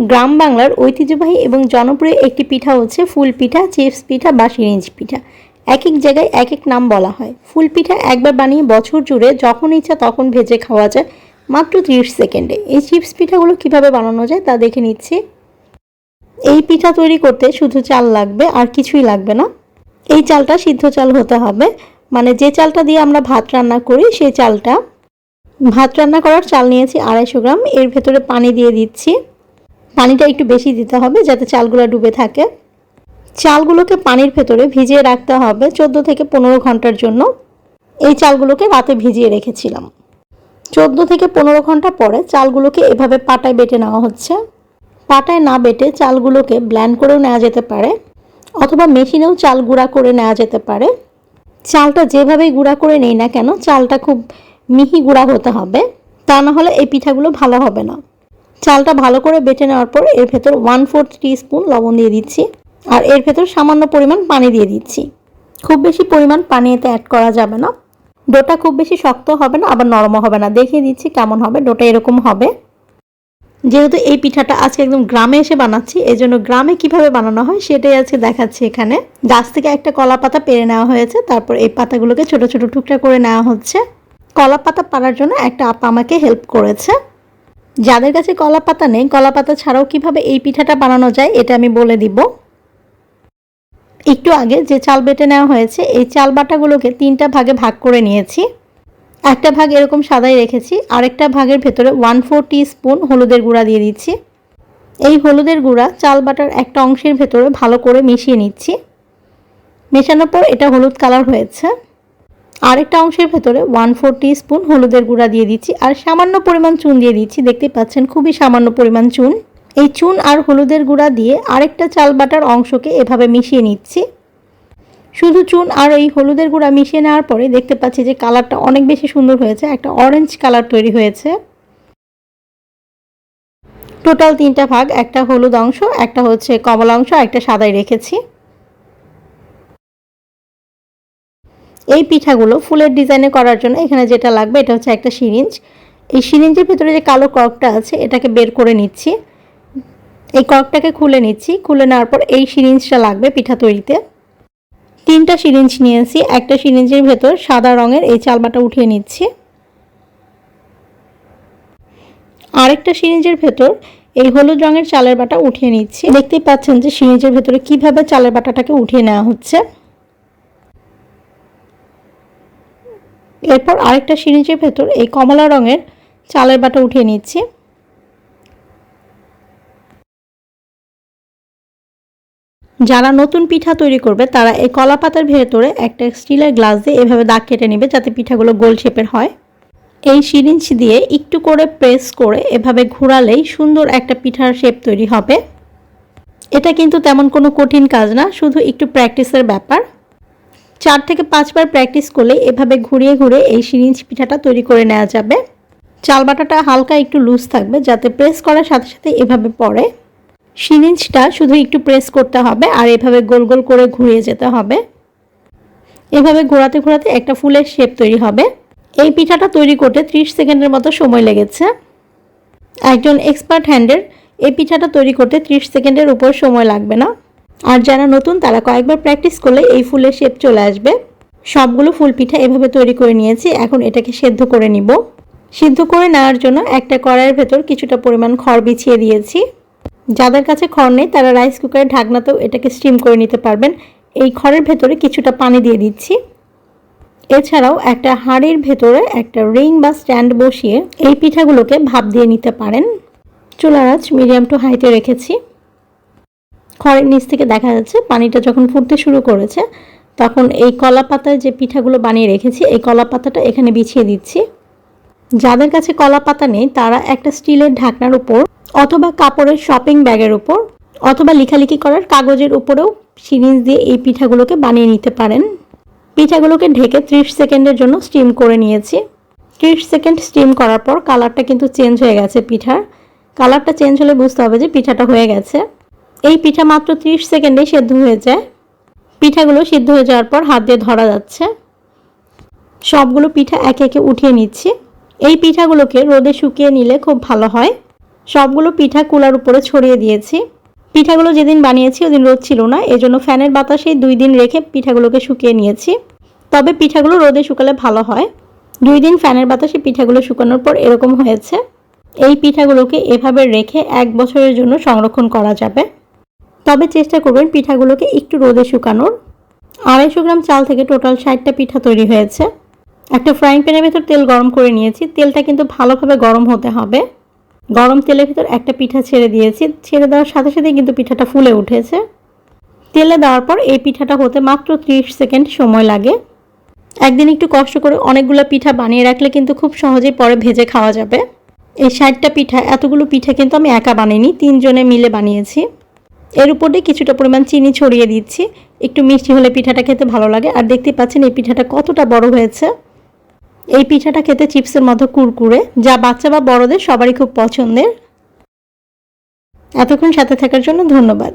গ্রাম বাংলার ঐতিহ্যবাহী এবং জনপ্রিয় একটি পিঠা হচ্ছে ফুল পিঠা, চিপস পিঠা বা সিরিঞ্জ পিঠা। এক এক জায়গায় এক এক নাম বলা হয়। ফুল পিঠা একবার বানিয়ে বছর জুড়ে যখন ইচ্ছা তখন ভেজে খাওয়া যায় মাত্র তিরিশ সেকেন্ডে। এই চিপস পিঠাগুলো কীভাবে বানানো যায় তা দেখে নিচ্ছি। এই পিঠা তৈরি করতে শুধু চাল লাগবে, আর কিছুই লাগবে না। এই চালটা সিদ্ধ চাল হতে হবে। মানে যে চালটা দিয়ে আমরা ভাত রান্না করি, সেই চালটা। ভাত রান্না করার চাল নিয়েছি আড়াইশো গ্রাম। এর ভেতরে পানি দিয়ে দিচ্ছি। পানিটা একটু বেশি দিতে হবে যাতে চালগুলো ডুবে থাকে। চালগুলোকে পানির ভেতরে ভিজিয়ে রাখতে হবে চোদ্দ থেকে পনেরো ঘণ্টার জন্য। এই চালগুলোকে রাতে ভিজিয়ে রেখেছিলাম। চোদ্দ থেকে পনেরো ঘণ্টা পরে চালগুলোকে এভাবে পাটায় বেটে নেওয়া হচ্ছে। পাটায় না বেটে চালগুলোকে ব্ল্যান্ড করেও নেওয়া যেতে পারে অথবা মেশিনেও চাল গুঁড়া করে নেওয়া যেতে পারে। চালটা যেভাবেই গুঁড়া করে নেই না কেন, চালটা খুব মিহি গুঁড়া হতে হবে। তা না হলে এই পিঠাগুলো ভালো হবে না। চালটা ভালো করে বেটে নেওয়ার পর এর ভেতর ওয়ান ফোর্থ স্পুন লবণ দিয়ে দিচ্ছি আর এর ভেতর সামান্য পরিমাণ পানি দিয়ে দিচ্ছি। খুব বেশি পরিমাণ পানি এতে অ্যাড করা যাবে না। ডোটা খুব বেশি শক্ত হবে না, আবার নরমও হবে না। দেখিয়ে দিচ্ছি কেমন হবে, ডোটা এরকম হবে। যেহেতু এই পিঠাটা আজকে একদম গ্রামে এসে বানাচ্ছি এই জন্য গ্রামে কীভাবে বানানো হয় সেটাই আজকে দেখাচ্ছি এখানে। গাছ থেকে একটা কলা পাতা পেরে নেওয়া হয়েছে, তারপর এই পাতাগুলোকে ছোট ছোট টুকরা করে নেওয়া হচ্ছে। কলা পাতা পাড়ার জন্য একটা আপা আমাকে হেল্প করেছে। যাদের কাছে কলা পাতা নেই কলা পাতা ছাড়াও কীভাবে এই পিঠাটা বানানো যায় এটা আমি বলে দিব। একটু আগে যে চাল বেটে নেওয়া হয়েছে, এই চাল বাটাগুলোকে তিনটা ভাগে ভাগ করে নিয়েছি। একটা ভাগ এরকম সাদাই রেখেছি, আরেকটা ভাগের ভেতরে ওয়ান ফোর স্পুন হলুদের গুঁড়া দিয়ে দিচ্ছি। এই হলুদের গুঁড়া চাল বাটার একটা অংশের ভেতরে ভালো করে মিশিয়ে নিচ্ছি। মেশানোর পর এটা হলুদ কালার হয়েছে। আরেকটা অংশের ভেতরে ওয়ান ফোর স্পুন হলুদের গুঁড়া দিয়ে দিচ্ছি, আর সামান্য পরিমাণ চুন দিয়ে দিচ্ছি। দেখতে পাচ্ছেন, খুবই সামান্য পরিমাণ চুন। এই চুন আর হলুদের গুঁড়া দিয়ে আরেকটা চাল বাটার অংশকে এভাবে মিশিয়ে নিচ্ছি। শুধু চুন আর এই হলুদের গুঁড়া মিশিয়ে নেওয়ার পরে দেখতে পাচ্ছি যে কালারটা অনেক বেশি সুন্দর হয়েছে, একটা অরেঞ্জ কালার তৈরি হয়েছে। টোটাল তিনটা ভাগ, একটা হলুদ অংশ, একটা হচ্ছে কমলা অংশ একটা সাদাই রেখেছি। এই পিঠাগুলো ফুলের ডিজাইনে করার জন্য এখানে যেটা লাগবে এটা হচ্ছে একটা সিরিঞ্জ। এই সিরিঞ্জের ভিতরে যে কালো কর্কটা আছে, এটাকে বের করে নিচ্ছি। এই কর্কটাকে খুলে নিচ্ছি। খুলে নেওয়ার পর এই সিরিঞ্জটা লাগবে পিঠা তৈরিতে। তিনটা সিরিঞ্জ নিয়েছি। একটা সিরিঞ্জের ভেতর সাদা রঙের এই চালবাটা উঠিয়ে নিচ্ছি। আরেকটা সিরিঞ্জের ভেতর এই হলুদ রঙের চালের বাটা উঠিয়ে নিচ্ছি। দেখতেই পাচ্ছেন যে সিরিঞ্জের ভেতরে কীভাবে চালের বাটাটাকে উঠিয়ে নেওয়া হচ্ছে। এরপর আরেকটা সিরিঞ্জের ভেতর এই কমলা রঙের চালের বাটা উঠিয়ে নিচ্ছি। যারা নতুন পিঠা তৈরি করবে, তারা এই কলা পাতার ভেতরে একটা স্টিলের গ্লাস দিয়ে এভাবে দাগ কেটে নেবে যাতে পিঠাগুলো গোল শেপের হয়। এই সিরিঞ্জ দিয়ে একটু করে প্রেস করে এভাবে ঘোরালেই সুন্দর একটা পিঠার শেপ তৈরি হবে। এটা কিন্তু তেমন কোনো কঠিন কাজ না, শুধু একটু প্র্যাকটিসের ব্যাপার। চার থেকে পাঁচবার প্র্যাকটিস করলে এভাবে ঘুরিয়ে ঘুরে এই সিরিঞ্জ পিঠাটা তৈরি করে নেওয়া যাবে। চাল বাটাটা হালকা একটু লুজ থাকবে, যাতে প্রেস করার সাথে সাথে এভাবে পড়ে। সিরিঞ্জটা শুধু একটু প্রেস করতে হবে আর এভাবে গোল গোল করে ঘুরিয়ে যেতে হবে। এভাবে ঘোরাতে ঘোরাতে একটা ফুলের শেপ তৈরি হবে। এই পিঠাটা তৈরি করতে 30 সেকেন্ডের মতো সময় লেগেছে। একজন এক্সপার্ট হ্যান্ডের এই পিঠাটা তৈরি করতে 30 সেকেন্ডের উপর সময় লাগবে না। আর যারা নতুন, তারা কয়েকবার প্র্যাকটিস করলে এই ফুলের শেপ চলে আসবে। সবগুলো ফুল পিঠা এভাবে তৈরি করে নিয়েছি, এখন এটাকে সেদ্ধ করে নিব। সিদ্ধ করে নেওয়ার জন্য একটা কড়াইয়ের ভেতর কিছুটা পরিমাণ খড় বিছিয়ে দিয়েছি। যাদের কাছে খড় নেই, তারা রাইস কুকারের ঢাকনাতেও এটাকে স্টিম করে নিতে পারবেন। এই খড়ের ভেতরে কিছুটা পানি দিয়ে দিচ্ছি। এছাড়াও একটা হাঁড়ির ভেতরে একটা রিং বা স্ট্যান্ড বসিয়ে এই পিঠাগুলোকে ভাপ দিয়ে নিতে পারেন। চুলার মিডিয়াম টু হাইতে রেখেছি। খড়ের নিচ থেকে দেখা যাচ্ছে পানিটা যখন ফুটতে শুরু করেছে, তখন এই কলা পাতায় যে পিঠাগুলো বানিয়ে রেখেছি, এই কলা পাতাটা এখানে বিছিয়ে দিচ্ছি। যাদের কাছে কলা পাতা নেই, তারা একটা স্টিলের ঢাকনার উপর অথবা কাপড়ের শপিং ব্যাগের উপর অথবা লিখালিখি করার কাগজের উপরেও সিরিঞ্জ দিয়ে এই পিঠাগুলোকে বানিয়ে নিতে পারেন। পিঠাগুলোকে ঢেকে ত্রিশ সেকেন্ডের জন্য স্টিম করে নিয়েছি। ত্রিশ সেকেন্ড স্টিম করার পর কালারটা কিন্তু চেঞ্জ হয়ে গেছে পিঠার। কালারটা চেঞ্জ হলে বুঝতে হবে যে পিঠাটা হয়ে গেছে। এই পিঠা মাত্র ত্রিশ সেকেন্ডে সেদ্ধ হয়ে যায়। পিঠাগুলো সিদ্ধ হয়ে যাওয়ার পর হাত দিয়ে ধরা যাচ্ছে। সবগুলো পিঠা একে একে উঠিয়ে নিচ্ছি। এই পিঠাগুলোকে রোদে শুকিয়ে নিলে খুব ভালো হয়। সবগুলো পিঠা কুলার উপরে ছড়িয়ে দিয়েছি। পিঠাগুলো যেদিন বানিয়েছি ওদিন রোদ ছিল না, এজন্য ফ্যানের বাতাসেই দুই দিন রেখে পিঠাগুলোকে শুকিয়ে নিয়েছি। তবে পিঠাগুলো রোদে শুকালে ভালো হয়। দুই দিন ফ্যানের বাতাসে পিঠাগুলো শুকানোর পর এরকম হয়েছে। এই পিঠাগুলোকে এভাবে রেখে এক বছরের জন্য সংরক্ষণ করা যাবে। তবে চেষ্টা করবেন পিঠাগুলোকে একটু রোদে শুকানোর। আড়াইশো গ্রাম চাল থেকে টোটাল ষাটটা পিঠা তৈরি হয়েছে। একটা ফ্রাইং প্যানের ভেতর তেল গরম করে নিয়েছি। তেলটা কিন্তু ভালোভাবে গরম হতে হবে। গরম তেলের ভিতর একটা পিঠা ছেড়ে দিয়েছি। ছেড়ে দেওয়ার সাথে সাথে কিন্তু পিঠাটা ফুলে উঠেছে। তেলে দেওয়ার পর এই পিঠাটা হতে মাত্র ত্রিশ সেকেন্ড সময় লাগে। একদিন একটু কষ্ট করে অনেকগুলো পিঠা বানিয়ে রাখলে কিন্তু খুব সহজেই পরে ভেজে খাওয়া যাবে। এই ষাটটা পিঠা, এতগুলো পিঠা কিন্তু আমি একা বানিনি তিনজনে মিলে বানিয়েছি। এর উপরে কিছুটা পরিমাণ চিনি ছড়িয়ে দিচ্ছি। একটু মিষ্টি হলে পিঠাটা খেতে ভালো লাগে। আর দেখতে পাচ্ছেন এই পিঠাটা কতটা বড় হয়েছে। এই পিঠাটা খেতে চিপসের মতো কুরকুরে, যা বাচ্চা বা বড়দের সবারই খুব পছন্দের। এতক্ষণ সাথে থাকার জন্য ধন্যবাদ।